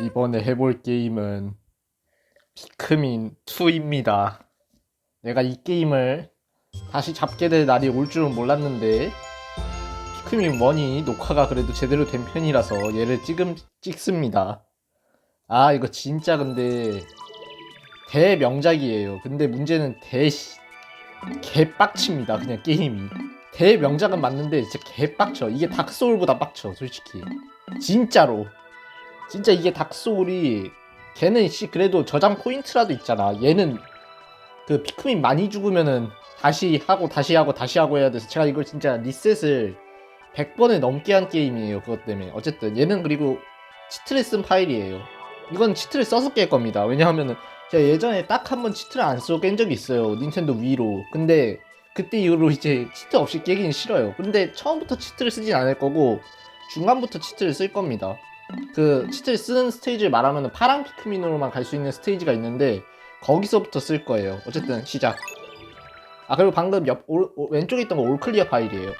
이번에 해볼 게임은 피크민 2입니다. 내가 이 게임을 다시 잡게 될 날이 올 줄은 몰랐는데 피크민 1이 녹화가 그래도 제대로 된 편이라서 얘를 찍음 찍습니다. 아 이거 진짜 근데 대명작이에요. 근데 문제는 대 개빡칩니다. 그냥 게임이 대명작은 맞는데 진짜 개빡쳐. 이게 닥소울보다 빡쳐 솔직히 진짜로. 진짜 이게 닥소울이 걔는 씨 그래도 저장 포인트라도 있잖아. 얘는 그 피크민 많이 죽으면은 다시 하고 다시 하고 다시 하고 해야 돼서 제가 이걸 진짜 리셋을 100번을 넘게 한 게임이에요. 그것 때문에. 어쨌든 얘는 그리고 치트를 쓴 파일이에요. 이건 치트를 써서 깰 겁니다. 왜냐하면은 제가 예전에 딱 한 번 치트를 안 쓰고 깬 적이 있어요. 닌텐도 위로. 근데 그때 이후로 이제 치트 없이 깨기는 싫어요. 근데 처음부터 치트를 쓰진 않을 거고 중간부터 치트를 쓸 겁니다. 그 치트를 쓰는 스테이지를 말하면 파란 피크민으로만 갈 수 있는 스테이지가 있는데 거기서부터 쓸 거예요. 어쨌든 시작. 아 그리고 방금 옆 올, 올- 왼쪽에 있던 거 올클리어 파일이에요.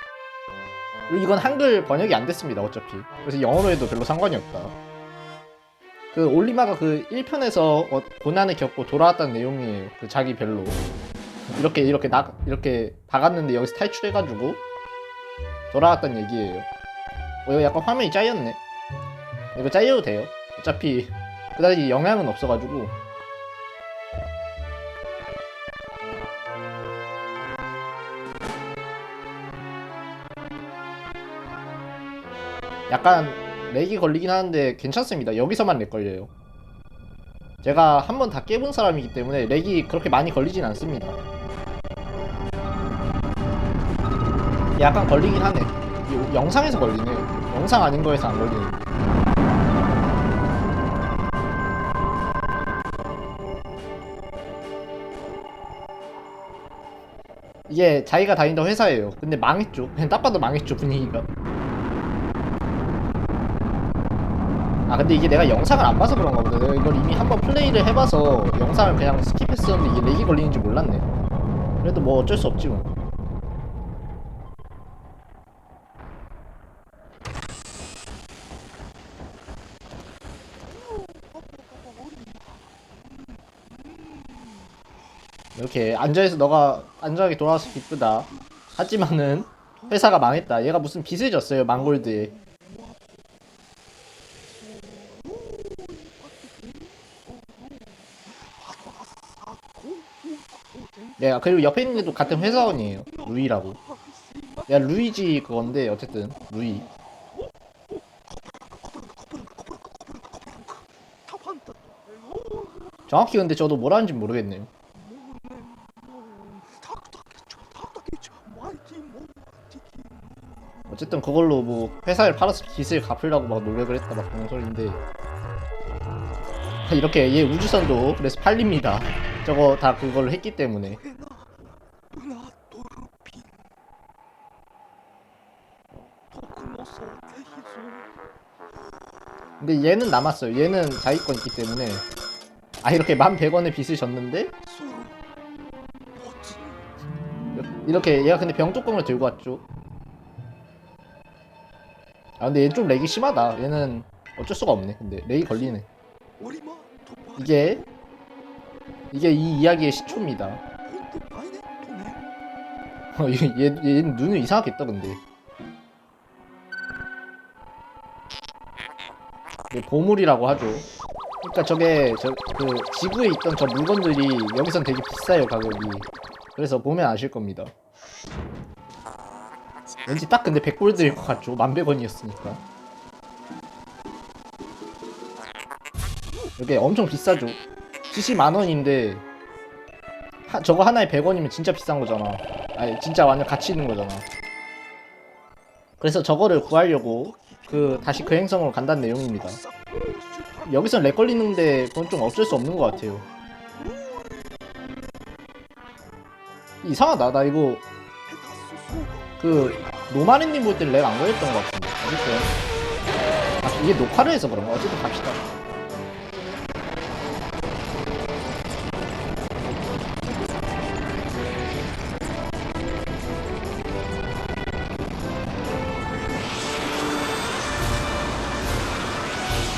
그리고 이건 한글 번역이 안 됐습니다. 어차피. 그래서 영어로 해도 별로 상관이 없다. 그 올리마가 그 1편에서 어, 고난을 겪고 돌아왔다는 내용이에요. 그 자기 별로. 이렇게 이렇게 나 이렇게 박았는데 여기서 탈출해가지고 돌아왔다는 얘기예요. 어, 이거 약간 화면이 짜였네. 이거 잘려도 돼요. 어차피 그다지 영향은 없어가지고. 약간 렉이 걸리긴 하는데 괜찮습니다. 여기서만 렉 걸려요. 제가 한 번 다 깨본 사람이기 때문에 렉이 그렇게 많이 걸리진 않습니다. 약간 걸리긴 하네. 이 영상에서 걸리네. 영상 아닌 거에서 안 걸리네. 이게 자기가 다니던 회사예요. 근데 망했죠. 그냥 딱 봐도 망했죠 분위기가. 아 근데 이게 내가 영상을 안 봐서 그런가 보다. 내가 이걸 이미 한번 플레이를 해봐서 영상을 그냥 스킵했었는데 이게 렉이 걸리는 줄 몰랐네. 그래도 뭐 어쩔 수 없지 뭐. 이렇게 앉아있어 너가 안전하게 돌아와서 기쁘다. 하지만은 회사가 망했다. 얘가 무슨 빚을 졌어요 망골드에. 네, 그리고 옆에 있는 애도 같은 회사원이에요. 루이라고. 야, 루이지 그건데 어쨌든 루이. 정확히 근데 저도 뭐라는지 모르겠네요. 어쨌든 그걸로 뭐 회사를 팔아서 빚을 갚으려고 막 노력을 했다 막 그런 소리인데 이렇게 얘 우주선도 그래서 팔립니다. 저거 다 그걸로 했기 때문에. 근데 얘는 남았어요. 얘는 자기 건 있기 때문에. 아 이렇게 만 100원의 빚을 졌는데 이렇게 얘가 근데 병 뚜껑을 들고 왔죠. 아 근데 얘 좀 렉이 심하다. 얘는 어쩔 수가 없네. 근데 렉이 걸리네. 이게 이게 이 이야기의 시초입니다. 어, 얘, 얘, 얘 눈을 이상하게 했다 근데. 이게 보물이라고 하죠. 그러니까 저게 저 그 지구에 있던 저 물건들이 여기선 되게 비싸요 가격이. 그래서 보면 아실 겁니다. 왠지 딱 근데 100골드일 것 같죠. 1100원이었으니까. 이게 엄청 비싸죠. CC 만원인데 하, 저거 하나에 100원이면 진짜 비싼 거잖아. 아니 진짜 완전 가치 있는 거잖아. 그래서 저거를 구하려고 그 다시 그 행성으로 간다는 내용입니다. 여기선 렉 걸리는데 그건 좀 어쩔 수 없는 것 같아요. 이상하다. 나 이거 그 노마리님 볼때렉안 걸렸던 것 같은데. 어쨌든 아, 이게 녹화를 해서 그런가? 어쨌든 갑시다.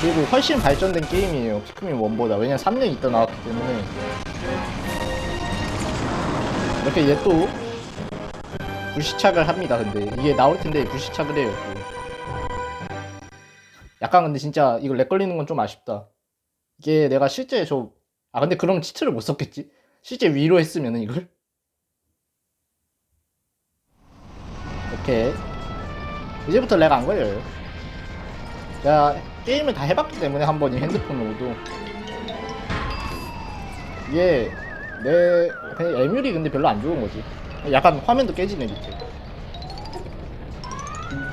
그리고 훨씬 발전된 게임이에요 피크민 1보다 왜냐면 3년 있다 나왔기 때문에 이렇게 얘또 불시착을 합니다 근데. 이게 나올 텐데 불시착을 해요 또. 약간 근데 진짜 이거 렉 걸리는 건 좀 아쉽다. 이게 내가 실제 저 아 근데 그럼 치트를 못 썼겠지? 실제 위로 했으면은 이걸? 오케이. 이제부터 렉 안 걸려요. 내가 게임을 다 해봤기 때문에 한 번이 핸드폰으로도. 이게 내 그냥 에뮬이 근데 별로 안 좋은 거지 약간 화면도 깨지네 밑에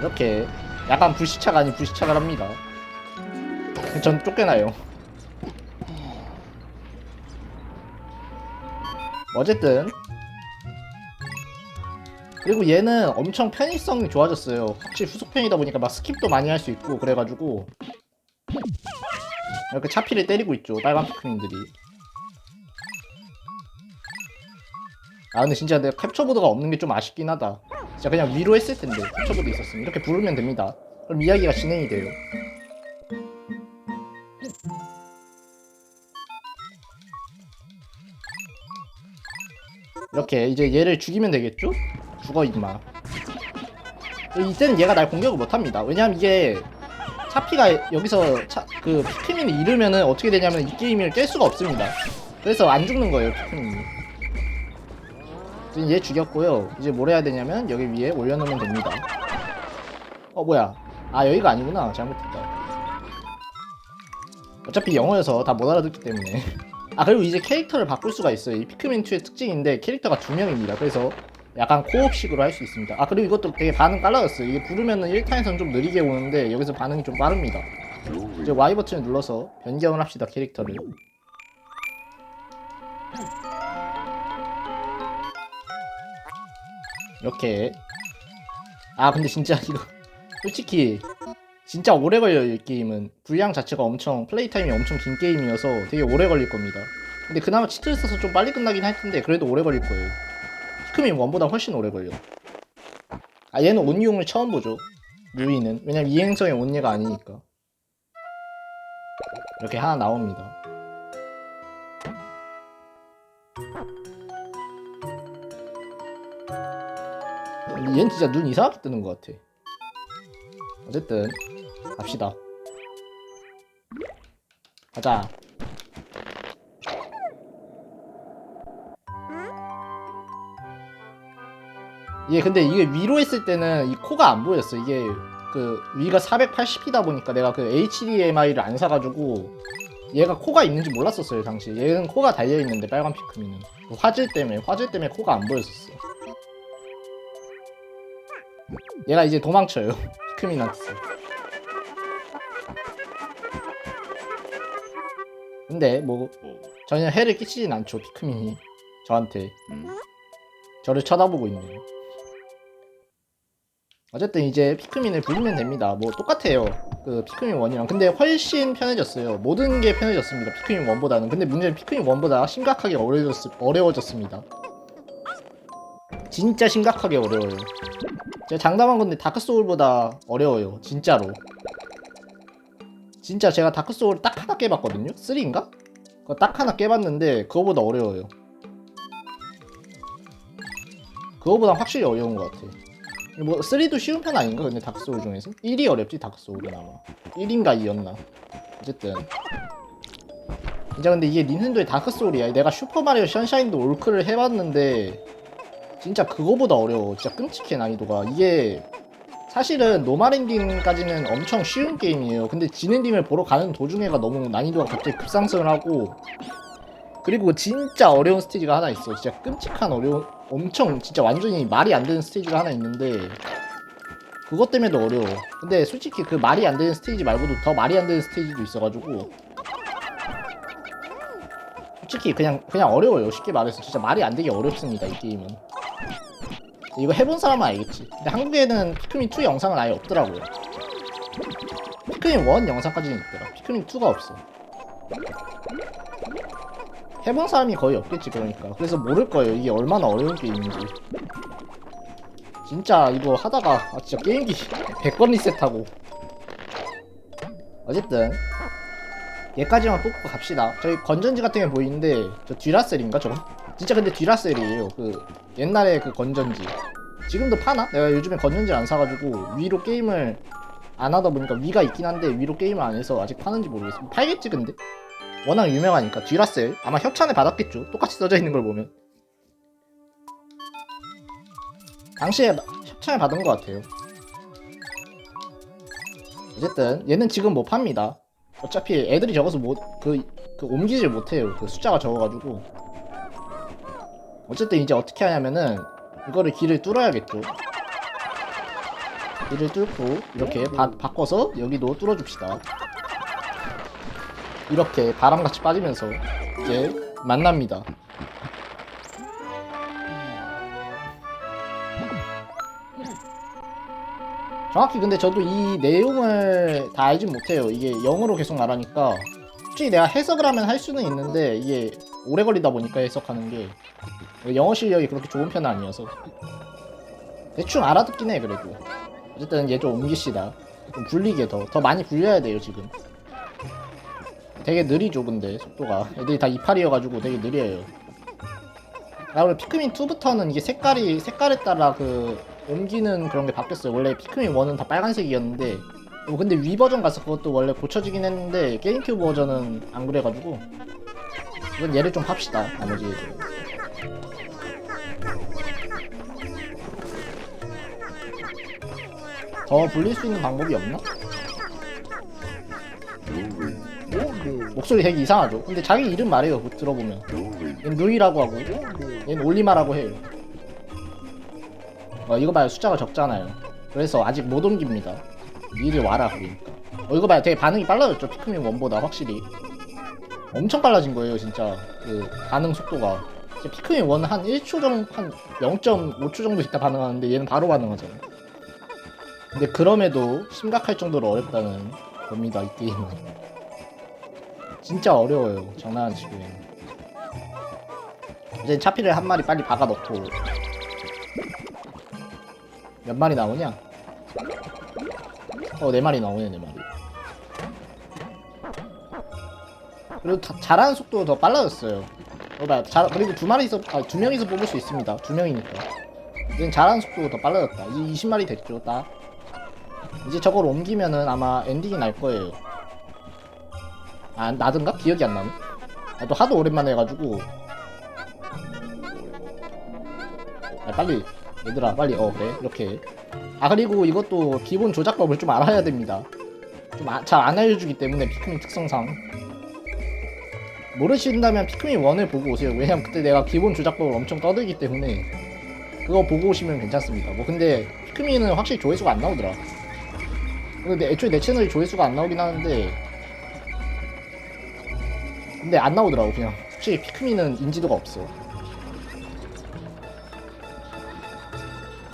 이렇게 약간 불시착 아닌 불시착을 합니다 전 쫓겨나요 어쨌든 그리고 얘는 엄청 편의성이 좋아졌어요. 확실히 후속편이다 보니까 막 스킵도 많이 할 수 있고 그래가지고 이렇게 차피를 때리고 있죠. 빨간 피크민들이. 아 근데 진짜 내가 캡처보드가 없는 게 좀 아쉽긴 하다. 진짜 그냥 위로 했을 텐데 캡처보드 있었으면 이렇게 부르면 됩니다. 그럼 이야기가 진행이 돼요. 이렇게 이제 얘를 죽이면 되겠죠? 죽어 임마 이때는 얘가 날 공격을 못합니다 왜냐면 이게 차피가 여기서 차, 그 피크민이 잃으면은 어떻게 되냐면 이 게임을 깰 수가 없습니다 그래서 안 죽는 거예요 피크민이 지금 얘 죽였고요. 이제 뭘 해야 되냐면 여기 위에 올려놓으면 됩니다. 어 뭐야? 아 여기가 아니구나. 잘못했다. 어차피 영어여서 다 못 알아듣기 때문에. 아 그리고 이제 캐릭터를 바꿀 수가 있어요. 이 피크민 2의 특징인데 캐릭터가 두 명입니다. 그래서 약간 코옵식으로 할 수 있습니다. 아 그리고 이것도 되게 반응 빨라졌어요. 이게 부르면은 1탄에서는 좀 느리게 오는데 여기서 반응이 좀 빠릅니다. 이제 Y 버튼을 눌러서 변경을 합시다 캐릭터를 이렇게 아 근데 진짜 이거 솔직히 진짜 오래 걸려요 이 게임은. 분량 자체가 엄청 플레이 타임이 엄청 긴 게임이어서 되게 오래 걸릴 겁니다. 근데 그나마 치트를 써서 좀 빨리 끝나긴 할 텐데 그래도 오래 걸릴 거예요. 피크민 1보다 훨씬 오래 걸려. 아 얘는 온유용을 처음 보죠. 뮤이는. 왜냐면 이행성의 온예가 아니니까. 이렇게 하나 나옵니다 얘는 진짜 눈 이상하게 뜨는 것 같아. 어쨌든 갑시다. 가자. 이게 근데 이게 위로 했을 때는 이 코가 안 보였어. 이게 그 위가 480이다 보니까 내가 그 HDMI를 안 사가지고 얘가 코가 있는지 몰랐었어요 당시 얘는 코가 달려있는데 빨간 피크민은 그 화질 때문에 화질 때문에 코가 안 보였었어 얘가 이제 도망쳐요. 피크민한테 근데 뭐 전혀 해를 끼치진 않죠 피크민이. 저한테. 저를 쳐다보고 있네요. 어쨌든 이제 피크민을 부르면 됩니다. 뭐 똑같아요. 그 피크민 1이랑. 근데 훨씬 편해졌어요. 모든 게 편해졌습니다 피크민 1보다는. 근데 문제는 피크민 1보다 심각하게 어려워졌, 어려워졌습니다. 진짜 심각하게 어려워요 제가 장담한 건데 다크소울보다 어려워요 진짜로. 진짜 제가 다크소울 딱 하나 깨봤거든요? 3인가? 그거 딱 하나 깨봤는데 그거보다 어려워요. 그거보다 확실히 어려운 것 같아. 뭐 3도 쉬운 편 아닌가 근데 다크소울 중에서? 1이 어렵지 다크소울은 아마. 1인가 2였나. 어쨌든. 진짜 근데 이게 닌텐도의 다크소울이야. 내가 슈퍼마리오 션샤인도 올크를 해봤는데 진짜 그거보다 어려워. 진짜 끔찍해 난이도가. 이게 사실은 노말엔딩까지는 엄청 쉬운 게임이에요. 근데 진엔딩을 보러 가는 도중에가 너무 난이도가 갑자기 급상승을 하고 그리고 진짜 어려운 스테이지가 하나 있어. 진짜 끔찍한 어려운 엄청 진짜 완전히 말이 안 되는 스테이지가 하나 있는데 그것 때문에도 어려워. 근데 솔직히 그 말이 안 되는 스테이지 말고도 더 말이 안 되는 스테이지도 있어가지고 솔직히 그냥 그냥 어려워요. 쉽게 말해서. 진짜 말이 안 되게 어렵습니다 이 게임은 이거 해본 사람은 알겠지. 근데 한국에는 피크민 2 영상은 아예 없더라고요. 피크민 1 영상까지는 있더라. 피크민 2가 없어. 해본 사람이 거의 없겠지 그러니까. 그래서 모를 거예요. 이게 얼마나 어려운 게임인지. 진짜 이거 하다가 아 진짜 게임기 100번 리셋하고. 어쨌든 얘까지만 뽑고 갑시다. 저희 건전지 같은 게 보이는데 저 듀라셀인가 저거? 진짜 근데 듀라셀이에요. 그 옛날에 그 건전지. 지금도 파나? 내가 요즘에 건전지를 안 사가지고 위로 게임을 안 하다 보니까 위가 있긴 한데 위로 게임을 안 해서 아직 파는지 모르겠어. 팔겠지 근데? 워낙 유명하니까 듀라셀 아마 협찬을 받았겠죠. 똑같이 써져 있는 걸 보면. 당시에 협찬을 받은 것 같아요. 어쨌든 얘는 지금 못 팝니다. 어차피 애들이 적어서 못 그 그 옮기질 못해요. 그 숫자가 적어가지고. 어쨌든 이제 어떻게 하냐면은 이거를 길을 뚫어야겠죠. 길을 뚫고 이렇게 바, 바꿔서 여기도 뚫어줍시다. 이렇게 바람같이 빠지면서 이제 만납니다. 정확히 근데 저도 이 내용을 다 알진 못해요. 이게 영어로 계속 말하니까 솔직히 내가 해석을 하면 할 수는 있는데 이게 오래 걸리다 보니까 해석하는 게 영어 실력이 그렇게 좋은 편은 아니어서. 대충 알아듣긴 해 그래도. 어쨌든 얘 좀 옮기시다. 좀 굴리게 더 더 많이 굴려야 돼요 지금. 되게 느리죠 근데 속도가. 애들이 다 이팔이어가지고 되게 느려요. 아 그리고 피크민 2부터는 이게 색깔이 색깔에 따라 그 옮기는 그런 게 바뀌었어요. 원래 피크민 1은 다 빨간색이었는데. 어, 근데 위 버전 가서 그것도 원래 고쳐지긴 했는데 게임큐브 버전은 안 그래가지고. 이건 얘를 좀 팝시다 나머지 더 불릴 수 있는 방법이 없나? 목소리 되게 이상하죠? 근데 자기 이름 말해요 그거 들어보면. 얘는 누이라고 하고 얘는 올리마라고 해요. 어, 이거 봐요. 숫자가 적잖아요. 그래서 아직 못 옮깁니다. 미리 와라 그러니까 어, 이거 봐요. 되게 반응이 빨라졌죠? 피크민 1보다 확실히. 엄청 빨라진 거예요 진짜. 그 반응 속도가. 피크민 1은 한 1초 정도 한 0.5초 정도 있다 반응하는데 얘는 바로 반응하잖아 근데 그럼에도 심각할 정도로 어렵다는 겁니다 이 게임은 진짜 어려워요 장난 치고 이제 차피를 한 마리 빨리 박아 넣고 몇 마리 나오냐? 어, 네 마리 나오네, 네 마리. 그리고 다, 자라는 속도 더 빨라졌어요. 어, 봐, 자, 그리고 두 마리서, 아, 두 명이서 뽑을 수 있습니다. 두 명이니까. 이제 자라는 속도가 더 빨라졌다. 이제 20마리 됐죠, 딱. 이제 저걸 옮기면은 아마 엔딩이 날 거예요. 아, 나든가? 기억이 안 나네. 아, 또 하도 오랜만에 해가지고. 아, 빨리. 얘들아 빨리. 어 그래? 이렇게. 아 그리고 이것도 기본 조작법을 좀 알아야 됩니다. 좀 잘안 알려주기 때문에 피크민 특성상. 모르신다면 피크민 1을 보고 오세요. 왜냐면 그때 내가 기본 조작법을 엄청 떠들기 때문에. 그거 보고 오시면 괜찮습니다. 뭐 근데 피크민은 확실히 조회수가 안 나오더라 근데 애초에 내 채널이 조회수가 안 나오긴 하는데 근데 안 나오더라고 그냥. 확실히 피크민은 인지도가 없어.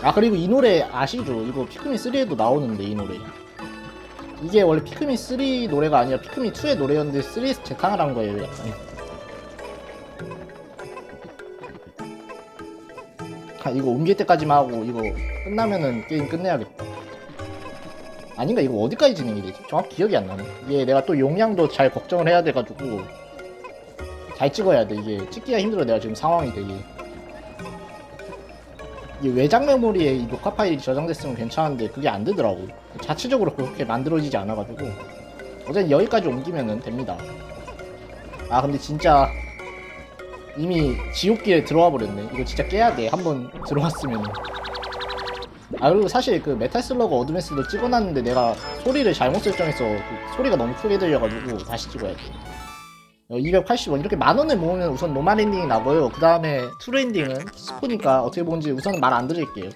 아 그리고 이 노래 아시죠? 이거 피크민 3에도 나오는데 이 노래. 이게 원래 피크민 3 노래가 아니라 피크민 2의 노래였는데 3에서 재탕을 한 거예요 약간. 아 이거 옮길 때까지만 하고 이거 끝나면은 게임 끝내야겠다 아닌가 이거 어디까지 진행이 되지? 정확히 기억이 안 나네 이게 내가 또 용량도 잘 걱정을 해야 돼가지고 잘 찍어야 돼 이게 찍기가 힘들어 내가 지금 상황이 되게 이 외장 메모리에 이 녹화 파일이 저장됐으면 괜찮은데 그게 안 되더라고. 자체적으로 그렇게 만들어지지 않아가지고 어쨌든 여기까지 옮기면은 됩니다. 아 근데 진짜 이미 지옥길에 들어와 버렸네. 이거 진짜 깨야 돼. 한번 들어왔으면. 아 그리고 사실 그 메탈 슬러그 어드밴스도 찍어놨는데 내가 소리를 잘못 설정해서 그 소리가 너무 크게 들려가지고 다시 찍어야 돼. 어, 280원 이렇게 만 원을 모으면 우선 노말 엔딩이 나고요. 그 다음에 트루 엔딩은 스포니까 어떻게 보는지 우선은 말안 드릴게요.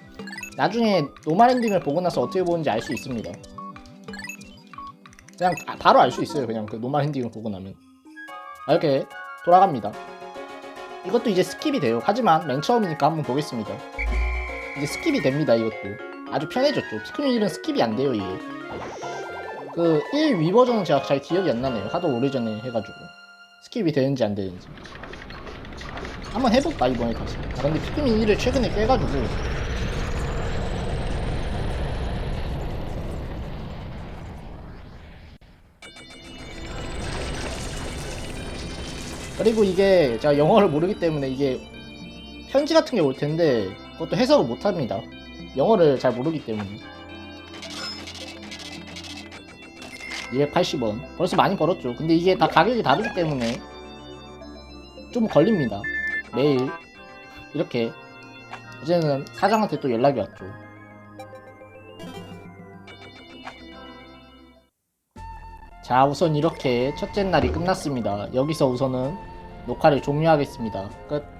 나중에 노말 엔딩을 보고 나서 어떻게 보는지 알 수 있습니다. 그냥 바- 바로 알 수 있어요. 그냥 그 노말 엔딩을 보고 나면 아, 이렇게 돌아갑니다. 이것도 이제 스킵이 돼요. 하지만 맨 처음이니까 한번 보겠습니다. 이제 스킵이 됩니다. 이것도 아주 편해졌죠. 피크민 1은 스킵이 안 돼요 이게. 그 1 위 버전은 제가 잘 기억이 안 나네요. 하도 오래전에 해가지고. 스킵이 되는지 안 되는지 한번 해볼까 이번에 다시 아 근데 피크민 1을 최근에 깨가지고 그리고 이게 제가 영어를 모르기 때문에 이게 편지 같은 게 올 텐데 그것도 해석을 못 합니다. 영어를 잘 모르기 때문에. 280원. 벌써 많이 벌었죠. 근데 이게 다 가격이 다르기 때문에 좀 걸립니다. 매일 이렇게 이제는 사장한테 또 연락이 왔죠. 자, 우선 이렇게 첫째 날이 끝났습니다. 여기서 우선은 녹화를 종료하겠습니다. 끝.